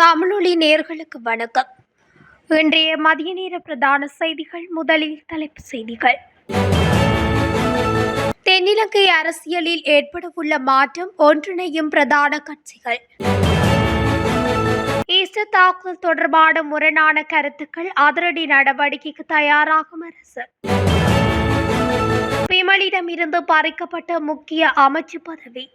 தமிழொலி நேர்களுக்கு வணக்கம். இன்றைய மதிய நேர பிரதான செய்திகள் முதலில் தலைப்பு செய்திகள். தென்னிலங்கை அரசியலில் ஏற்படவுள்ள மாற்றம் ஒன்றிணையும் பிரதான கட்சிகள். ஈஸ்டர் தாக்குதல் தொடர்பான முரணான கருத்துக்கள் அதிரடி நடவடிக்கைக்கு தயாராகும் அரசு. விமலிடமிருந்து பறிக்கப்பட்ட முக்கிய அமைச்சு பதவி.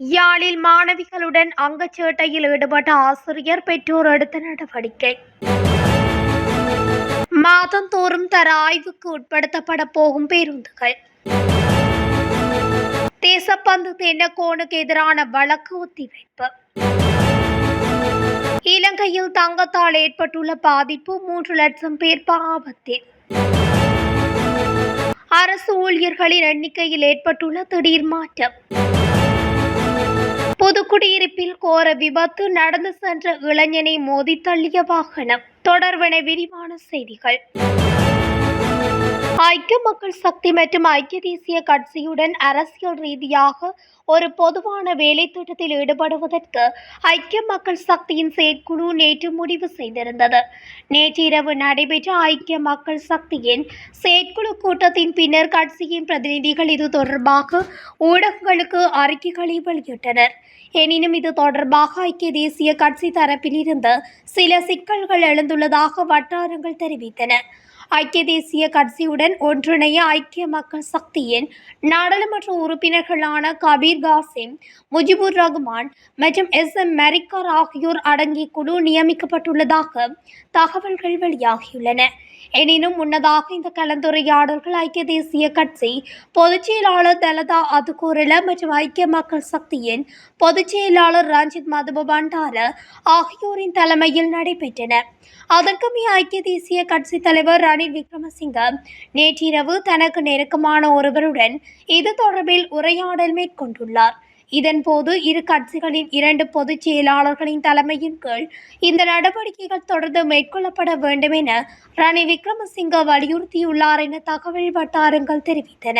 யாழில் மாணவிகளுடன் அங்கச்சேட்டையில் ஈடுபட்ட ஆசிரியர் பெற்றோர் எடுத்த நடவடிக்கை. மாதந்தோறும் தர ஆய்வுக்கு உட்படுத்தப்பட போகும் பேருந்துகள். தேசப்பந்து தென்னக்கோனுக்கு எதிரான வழக்கு ஒத்திவைப்பு. இலங்கையில் தங்கத்தால் ஏற்பட்டுள்ள பாதிப்பு மூன்று லட்சம் பேர் பாவத்தில். அரசு ஊழியர்களின் எண்ணிக்கையில் ஏற்பட்டுள்ள திடீர் மாற்றம். புதுக்குடியிருப்பில் கோர விபத்து நடந்து சென்ற இளைஞனை மோதி தள்ளிய வாகனம். தொடர்பன விரிவான செய்திகள். ஐக்கிய மக்கள் சக்தி மற்றும் ஐக்கிய தேசிய கட்சியுடன் அரசியல் ரீதியாக ஒரு பொதுவான வேலை திட்டத்தில் ஈடுபடுவதற்கு ஐக்கிய மக்கள் சக்தியின் செயற்குழு நேற்று முடிவு செய்திருந்தது. நேற்றிரவு நடைபெற்ற ஐக்கிய மக்கள் சக்தியின் செயற்குழு கூட்டத்தின் பின்னர் கட்சியின் பிரதிநிதிகள் இது தொடர்பாக ஊடகங்களுக்கு அறிக்கைகளை வெளியிட்டனர். எனினும் இது தொடர்பாக ஐக்கிய தேசிய கட்சி தரப்பிலிருந்து சில சிக்கல்கள் எழுந்துள்ளதாக வட்டாரங்கள் தெரிவித்தன. ஐக்கிய தேசிய கட்சியுடன் ஒன்றிணைய ஐக்கிய மக்கள் சக்தியின் நாடாளுமன்ற உறுப்பினர்களான கபீர் காசிம் முஜிபுர் ரஹ்மான் மற்றும் எஸ் எம் மெரிக்கார் ஆகியோர் அடங்கிய குழு நியமிக்கப்பட்டுள்ளதாக தகவல்கள் வெளியாகியுள்ளன. எனினும் முன்னதாக இந்த கலந்துரையாடல்கள் ஐக்கிய தேசிய கட்சி பொதுச் செயலாளர் தலதா அதுகோரல மற்றும் ஐக்கிய மக்கள் சக்தியின் பொதுச் செயலாளர் ரஞ்சித் மதுப பண்டார ஆகியோரின் தலைமையில் நடைபெற்றன. அதற்குமே ஐக்கிய தேசிய கட்சி தலைவர் ரணில் விக்ரமசிங்க நேற்றிரவு தனக்கு நெருக்கமான ஒருவருடன் இது தொடர்பில் உரையாடல் மேற்கொண்டுள்ளார். இதன்போது இரு கட்சிகளின் இரண்டு பொதுச் செயலாளர்களின் தலைமையின் கீழ் இந்த நடவடிக்கைகள் தொடர்ந்து மேற்கொள்ளப்பட வேண்டும் என ரணில் விக்ரமசிங்க வலியுறுத்தியுள்ளார் என தகவல் வட்டாரங்கள் தெரிவித்தன.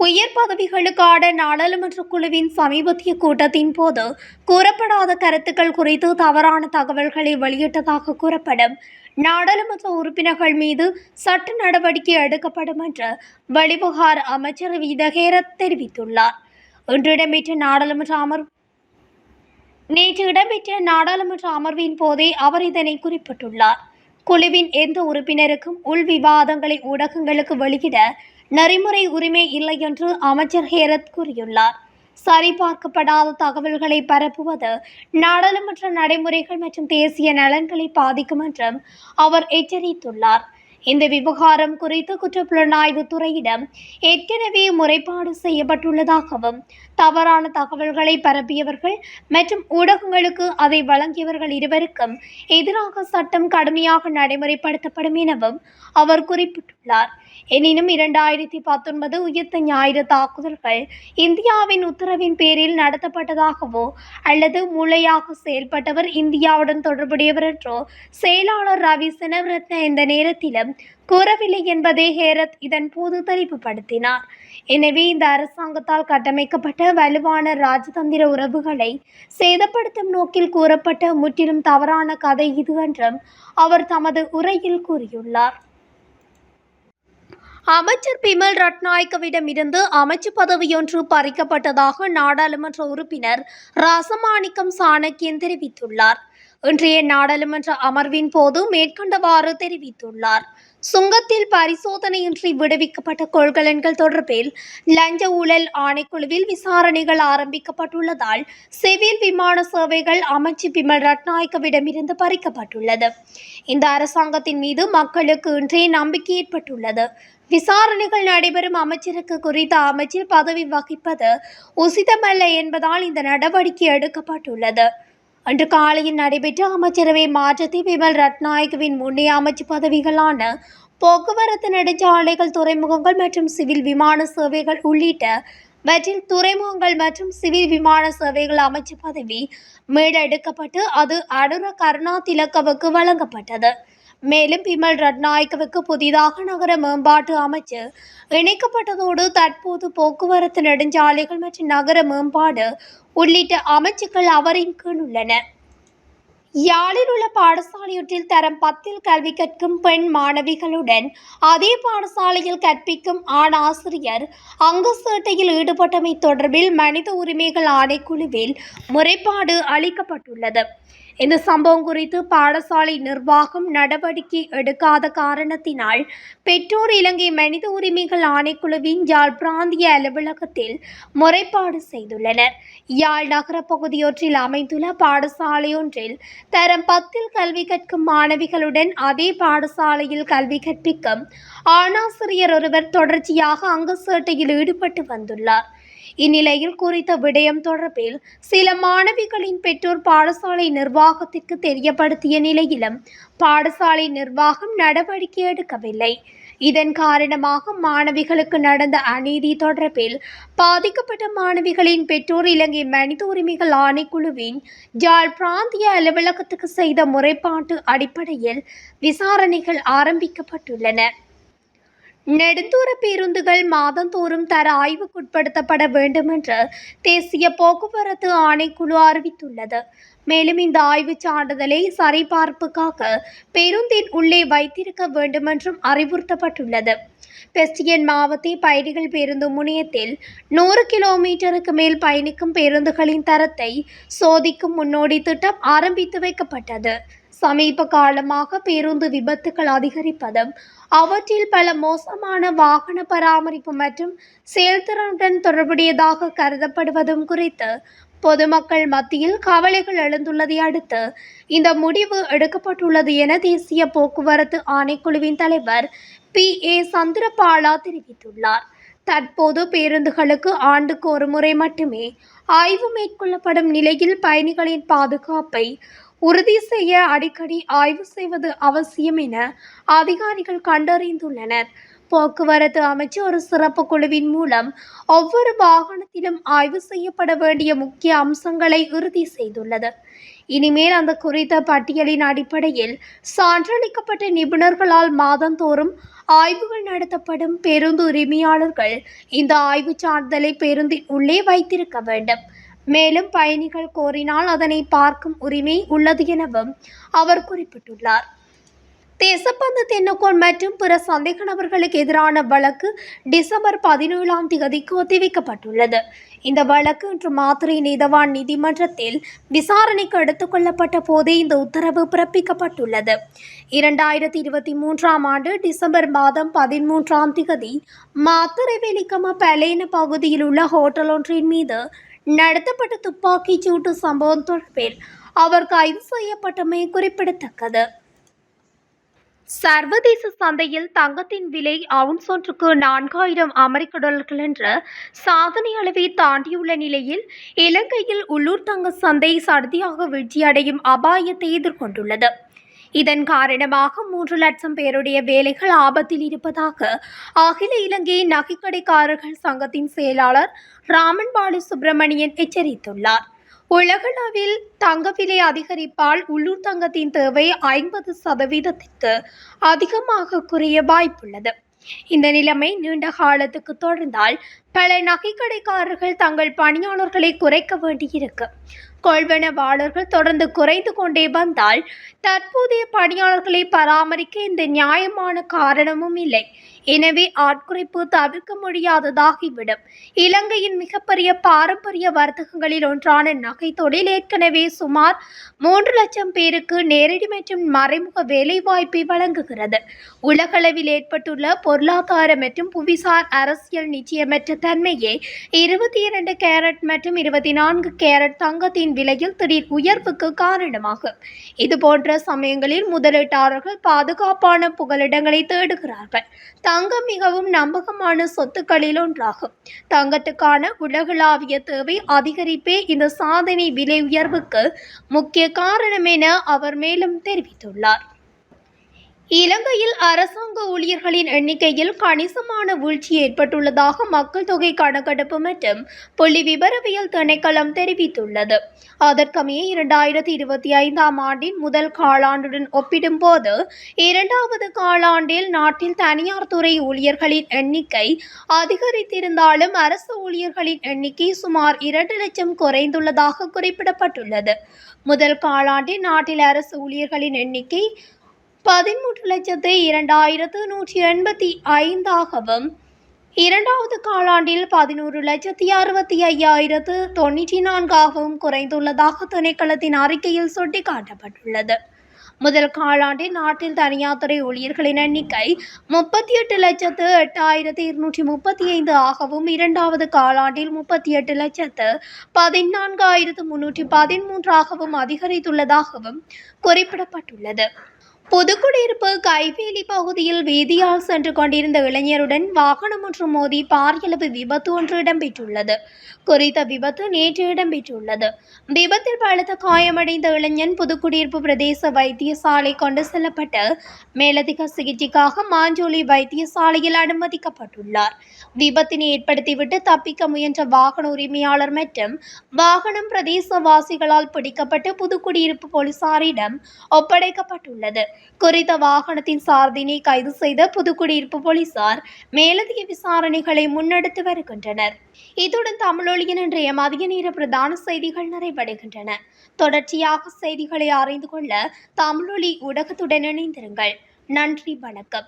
உயர் பதவிகளுக்கான நாடாளுமன்ற குழுவின் சமீபத்திய கூட்டத்தின் போது கூறப்படாத கருத்துக்கள் குறித்து தவறான தகவல்களை வெளியிட்டதாக கூறப்படும். நாடாளுமன்ற உறுப்பினர்கள் மீது சட்ட நடவடிக்கை எடுக்கப்படும் என்று வெளிவிவகார அமைச்சர் விதகேரத் தெரிவித்துள்ளார். இன்று இடம்பெற்ற நாடாளுமன்ற அமர்வு நேற்று இடம்பெற்ற நாடாளுமன்ற அமர்வின் போதே அவர் இதனை குறிப்பிட்டுள்ளார். குழுவின் எந்த உறுப்பினருக்கும் உள் விவாதங்களை ஊடகங்களுக்கு வெளியிட நெறிமுறை உரிமை இல்லை என்று அமைச்சர் ஹேரத் கூறியுள்ளார். சரிபார்க்கப்படாத தகவல்களை பரப்புவது நாடாளுமன்ற நடைமுறைகள் மற்றும் தேசிய நலன்களை பாதிக்கும் என்றும் அவர் எச்சரித்துள்ளார். இந்த விவகாரம் குறித்து குற்றப்புலனாய்வு துறையிடம் ஏற்கனவே முறைப்பாடு செய்யப்பட்டுள்ளதாகவும் தவறான தகவல்களை பரப்பியவர்கள் மற்றும் ஊடகங்களுக்கு அதை வழங்கியவர்கள் இருவருக்கும் எதிராக சட்டம் கடுமையாக நடைமுறைப்படுத்தப்படும் எனவும் அவர் குறிப்பிட்டுள்ளார். எனினும் இரண்டாயிரத்தி பத்தொன்பது உயிர்த்த ஞாயிறு தாக்குதல்கள் இந்தியாவின் உத்தரவின் பேரில் நடத்தப்பட்டதாகவோ அல்லது மூளையாக செயல்பட்டவர் இந்தியாவுடன் தொடர்புடையவர் என்றோ செயலாளர் ரவி செனவரத்ன இந்த நேரத்திலும் கூறவில்லை என்பதை ஹேரத் இதன் போது தெளிவுபடுத்தினார் எனவே இந்த அரசாங்கத்தால் கட்டமைக்கப்பட்ட வலுவான ராஜதந்திர உறவுகளை சேதப்படுத்தும் நோக்கில் கூறப்பட்ட முற்றிலும் தவறான கதை இது என்றும் அவர் தமது உரையில் கூறியுள்ளார். அமைச்சர் பிமல் ரட்நாயக்கவிடமிருந்து அமைச்சு பதவியொன்று பறிக்கப்பட்டதாக நாடாளுமன்ற உறுப்பினர் ராசமாணிக்கம் சாணக்கியன் தெரிவித்துள்ளார். இன்றைய நாடாளுமன்ற அமர்வின் போது மேற்கண்டவாறு தெரிவித்துள்ளார். சுங்கத்தில் பரிசோதனையின்றி விடுவிக்கப்பட்ட கொள்கலன்கள் தொடர்பில் லஞ்ச ஊழல் ஆணைக்குழுவில் விசாரணைகள் ஆரம்பிக்கப்பட்டுள்ளதால் சிவில் விமான சேவைகள் அமைச்சு பிமல் ரட்நாயக்கவிடமிருந்து பறிக்கப்பட்டுள்ளது. இந்த அரசாங்கத்தின் மீது மக்களுக்கு இன்றைய நம்பிக்கை ஏற்பட்டுள்ளது. விசாரணைகள் நடைபெறும் அமைச்சருக்கு குறித்த அமைச்சில் பதவி வகிப்பது உசிதமல்ல என்பதால் இந்த நடவடிக்கை எடுக்கப்பட்டுள்ளது. அன்று காலையில் நடைபெற்ற அமைச்சரவை மாற்றத்தை விமல் ரத்நாயகவின் முன்னைய அமைச்சு பதவிகளான போக்குவரத்து நெடுஞ்சாலைகள் துறைமுகங்கள் மற்றும் சிவில் விமான சேவைகள் உள்ளிட்ட வற்றில் துறைமுகங்கள் மற்றும் சிவில் விமான சேவைகள் அமைச்சு பதவி மீடெடுக்கப்பட்டு அது அனுர கருணா திலக்கவுக்கு வழங்கப்பட்டது. மேலும் பிமல் ரட்நாயக்கவுக்கு புதிதாக நகர மேம்பாட்டு அமைச்சு இணைக்கப்பட்டதோடு தற்போது போக்குவரத்து நெடுஞ்சாலைகள் மற்றும் நகர மேம்பாடு உள்ளிட்ட அமைச்சுக்கள் அவரின் கீழ் உள்ளன. யாழில் உள்ள பாடசாலையொற்றில் தரம் பத்தில் கல்வி கற்கும் பெண் மாணவிகளுடன் அதே பாடசாலையில் கற்பிக்கும் ஆண் ஆசிரியர் அங்கு சேட்டையில் ஈடுபட்டமை தொடர்பில் மனித உரிமைகள் ஆணைக்குழுவில் முறைப்பாடு அளிக்கப்பட்டுள்ளது. இந்த சம்பவம் குறித்து பாடசாலை நிர்வாகம் நடவடிக்கை எடுக்காத காரணத்தினால் பெற்றோர் இலங்கை மனித உரிமைகள் ஆணைக்குழுவின் யாழ் பிராந்திய அலுவலகத்தில் முறைப்பாடு செய்துள்ளனர். யாழ் நகர பகுதியொன்றில் அமைந்துள்ள பாடசாலையொன்றில் தரம் பத்தில் கல்வி கற்கும் மாணவிகளுடன் அதே பாடசாலையில் கல்வி கற்பிக்கும் ஆணாசிரியர் ஒருவர் தொடர்ச்சியாக அங்கு சேட்டையில் ஈடுபட்டு வந்துள்ளார். இந்நிலையில் குறித்த விடயம் தொடர்பில் சில மாணவிகளின் பெற்றோர் பாடசாலை நிர்வாகத்திற்கு தெரியப்படுத்திய நிலையிலும் பாடசாலை நிர்வாகம் நடவடிக்கை எடுக்கவில்லை. இதன் காரணமாக மாணவிகளுக்கு நடந்த அநீதி தொடர்பில் பாதிக்கப்பட்ட மாணவிகளின் பெற்றோர் இலங்கை மனித உரிமைகள் ஆணைக்குழுவின் ஜாழ் பிராந்திய அலுவலகத்துக்கு செய்த முறைப்பாட்டு அடிப்படையில் விசாரணைகள் ஆரம்பிக்கப்பட்டுள்ளன. நெடுந்தூர பேருந்துகள் மாதந்தோறும் தர ஆய்வுக்குட்படுத்தப்பட வேண்டும் என்று தேசிய போக்குவரத்து ஆணைக்குழு அறிவித்துள்ளது. மேலும் இந்த ஆய்வுச் சான்றிதழை சரிபார்ப்புக்காக பேருந்தின் உள்ளே வைத்திருக்க வேண்டும் என்றும் அறிவுறுத்தப்பட்டுள்ளது. பெஸ்டியன் மாவட்ட பயணிகள் பேருந்து முனையத்தில் நூறு கிலோமீட்டருக்கு மேல் பயணிக்கும் பேருந்துகளின் தரத்தை சோதிக்கும் முன்னோடி திட்டம் ஆரம்பித்து வைக்கப்பட்டது. சமீப காலமாக பேருந்து விபத்துகள் அதிகரிப்பதும் அவற்றில் பல மோசமான வாகன பராமரிப்பு மற்றும் செயல்திறனுடன் தொடர்புடையதாக கருதப்படுவதும் குறித்து பொதுமக்கள் மத்தியில் கவலைகள் எழுந்துள்ளதை அடுத்து இந்த முடிவு எடுக்கப்பட்டுள்ளது என தேசிய போக்குவரத்து ஆணைக்குழுவின் தலைவர் பி. ஏ. சந்திரபாலா தெரிவித்துள்ளார். தற்போது பேருந்துகளுக்கு ஆண்டுக்கு ஒரு முறை மட்டுமே ஆய்வு மேற்கொள்ளப்படும் நிலையில் பயணிகளின் பாதுகாப்பை உறுதி செய்ய அடிக்கடி ஆய்வு செய்வது அவசியம் என அதிகாரிகள் கண்டறிந்துள்ளனர். போக்குவரத்து அமைச்சு ஒரு சிறப்பு குழுவின் மூலம் ஒவ்வொரு வாகனத்திலும் ஆய்வு செய்யப்பட வேண்டிய முக்கிய அம்சங்களை உறுதி செய்துள்ளது. இனிமேல் அந்த குறித்த பட்டியலின் அடிப்படையில் சான்றளிக்கப்பட்ட நிபுணர்களால் மாதந்தோறும் ஆய்வுகள் நடத்தப்படும் பேருந்து உரிமையாளர்கள் இந்த ஆய்வு சான்றிதழை பேருந்தின் உள்ளே வைத்திருக்க வேண்டும். மேலும் பயணிகள் கோரினால் அதனை பார்க்கும் உரிமை உள்ளது எனவும் அவர் குறிப்பிட்டுள்ளார். தேசப்பந்து தென்னக்கோன் மற்றும் பிற சந்தேக நபர்களுக்கு எதிரான வழக்கு டிசம்பர் பதினேழாம் தேதிக்கு ஒத்திவைக்கப்பட்டுள்ளது. இந்த வழக்கு இன்று மாத்திரை நீதவான் நீதிமன்றத்தில் விசாரணைக்கு எடுத்துக்கொள்ளப்பட்ட போதே இந்த உத்தரவு பிறப்பிக்கப்பட்டுள்ளது. இரண்டாயிரத்தி இருபத்தி மூன்றாம் ஆண்டு டிசம்பர் மாதம் பதிமூன்றாம் திகதி மாத்திரை வெலிக்கம பலேன பகுதியில் உள்ள ஹோட்டல் ஒன்றின் மீது நடத்தப்பட்ட துப்பாக்கிச் சூட்டு சம்பவம் தொடர்பில் அவர் கைது செய்யப்பட்டமை குறிப்பிடத்தக்கது. சர்வதேச சந்தையில் தங்கத்தின் விலை அவுன்ஸ் ஒன்றுக்கு நான்காயிரம் அமெரிக்க டாலர்கள் என்ற சாதனை அளவை தாண்டியுள்ள நிலையில் இலங்கையில் உள்ளூர் தங்க சந்தை சடுதியாக வீழ்ச்சியடையும் அபாயத்தை எதிர்கொண்டுள்ளது. இதன் காரணமாக மூன்று லட்சம் பேருடைய வேலைகள் ஆபத்தில் இருப்பதாக அகில இலங்கை நகைக்கடைக்காரர்கள் சங்கத்தின் செயலாளர் ராமன் பாலு சுப்பிரமணியன் எச்சரித்துள்ளார். உலகளவில் தங்க விலை அதிகரிப்பால் உள்ளூர் தங்கத்தின் தேவை ஐம்பது சதவீதத்திற்கு அதிகமாக குறைய வாய்ப்புள்ளது. இந்த நிலைமை நீண்ட காலத்துக்கு தொடர்ந்தால் பல நகைக்கடைக்காரர்கள் தங்கள் பணியாளர்களை குறைக்க வேண்டியிருக்கு. கொள்வனவாளர்கள் தொடர்ந்து குறைந்து கொண்டே வந்தால் தற்போதைய பணியாளர்களை பராமரிக்க இந்த நியாயமான காரணமும் இல்லை. எனவே ஆட்குறைப்பு தவிர்க்க முடியாததாகிவிடும். இலங்கையின் மிகப்பெரிய பாரம்பரிய வர்த்தகங்களில் ஒன்றான நகை தொழில் ஏற்கனவே சுமார் மூன்று லட்சம் பேருக்கு நேரடி மற்றும் மறைமுக வேலைவாய்ப்பை வழங்குகிறது. உலகளவில் ஏற்பட்டுள்ள பொருளாதார மற்றும் புவிசார் அரசியல் நிச்சயமற்ற தன்மையே இருபத்தி இரண்டு கேரட் மற்றும் இருபத்தி நான்கு கேரட் தங்கத்தின் விலையில் திடீர் உயர்வுக்கு காரணமாகும் இதுபோன்ற சமயங்களில் முதலீட்டாளர்கள் பாதுகாப்பான புகலிடங்களை தேடுகிறார்கள். தங்கம் மிகவும் நம்பகமான சொத்துக்களில் ஒன்றாகும். தங்கத்துக்கான உலகளாவிய தேவை அதிகரிப்பே இந்த சாதனை விலை உயர்வுக்கு முக்கிய காரணம் என அவர் மேலும் தெரிவித்துள்ளார். இலங்கையில் அரசாங்க ஊழியர்களின் எண்ணிக்கையில் கணிசமான வீழ்ச்சி ஏற்பட்டுள்ளதாக மக்கள் தொகை கணக்கெடுப்பு மற்றும் புள்ளி விவரவியல் திணைக்களம் தெரிவித்துள்ளது. அதற்கமைய இரண்டாயிரத்தி இருபத்தி ஐந்தாம் ஆண்டின் முதல் காலாண்டுடன் ஒப்பிடும்போது இரண்டாவது காலாண்டில் நாட்டில் தனியார் துறை ஊழியர்களின் எண்ணிக்கை அதிகரித்திருந்தாலும் அரசு ஊழியர்களின் எண்ணிக்கை சுமார் இரண்டு லட்சம் குறைந்துள்ளதாக குறிப்பிடப்பட்டுள்ளது. முதல் காலாண்டில் நாட்டில் அரசு ஊழியர்களின் எண்ணிக்கை பதிமூன்று லட்சத்து இரண்டாயிரத்து நூற்றி எண்பத்தி ஐந்தாகவும் இரண்டாவது காலாண்டில் பதினோரு லட்சத்தி அறுபத்தி ஐயாயிரத்து தொண்ணூற்றி நான்காகவும் குறைந்துள்ளதாக திணைக்களத்தின் அறிக்கையில் சுட்டிக்காட்டப்பட்டுள்ளது. முதல் காலாண்டில் நாட்டில் தனியார் துறை ஊழியர்களின் எண்ணிக்கை முப்பத்தி எட்டு லட்சத்து எட்டாயிரத்து இருநூற்றி முப்பத்தி ஐந்து ஆகவும் இரண்டாவது காலாண்டில் முப்பத்தி எட்டு லட்சத்து பதினான்காயிரத்து முன்னூற்றி பதிமூன்றாகவும் அதிகரித்துள்ளதாகவும் குறிப்பிடப்பட்டுள்ளது. புதுக்குடியிருப்பு கைவேலி பகுதியில் வீதியால் சென்று கொண்டிருந்த இளைஞருடன் வாகனம் ஒன்று மோதி பாரியளவு விபத்து ஒன்று இடம்பெற்றுள்ளது. குறித்த விபத்து நேற்று இடம்பெற்றுள்ளது. விபத்தில் பலத்த காயமடைந்த இளைஞன் புதுக்குடியிருப்பு பிரதேச வைத்தியசாலை கொண்டு செல்லப்பட்டு மேலதிக சிகிச்சைக்காக மாஞ்சோலி வைத்தியசாலையில் அனுமதிக்கப்பட்டுள்ளார். விபத்தினை ஏற்படுத்திவிட்டு தப்பிக்க முயன்ற வாகன உரிமையாளர் மற்றும் வாகனம் பிரதேசவாசிகளால் பிடிக்கப்பட்டு புதுக்குடியிருப்பு போலீசாரிடம் ஒப்படைக்கப்பட்டுள்ளது. குறித்த வாகனத்தின் சாரதினை கைது செய்த புதுக்குடியிருப்பு போலீசார் மேலதிக விசாரணைகளை முன்னெடுத்து வருகின்றனர். இத்துடன் தமிழொலியின் இன்றைய மதிய நேர பிரதான செய்திகள் நிறைவடைகின்றன. தொடர்ச்சியாக செய்திகளை அறிந்து கொள்ள தமிழொலி ஊடகத்துடன் இணைந்திருங்கள். நன்றி வணக்கம்.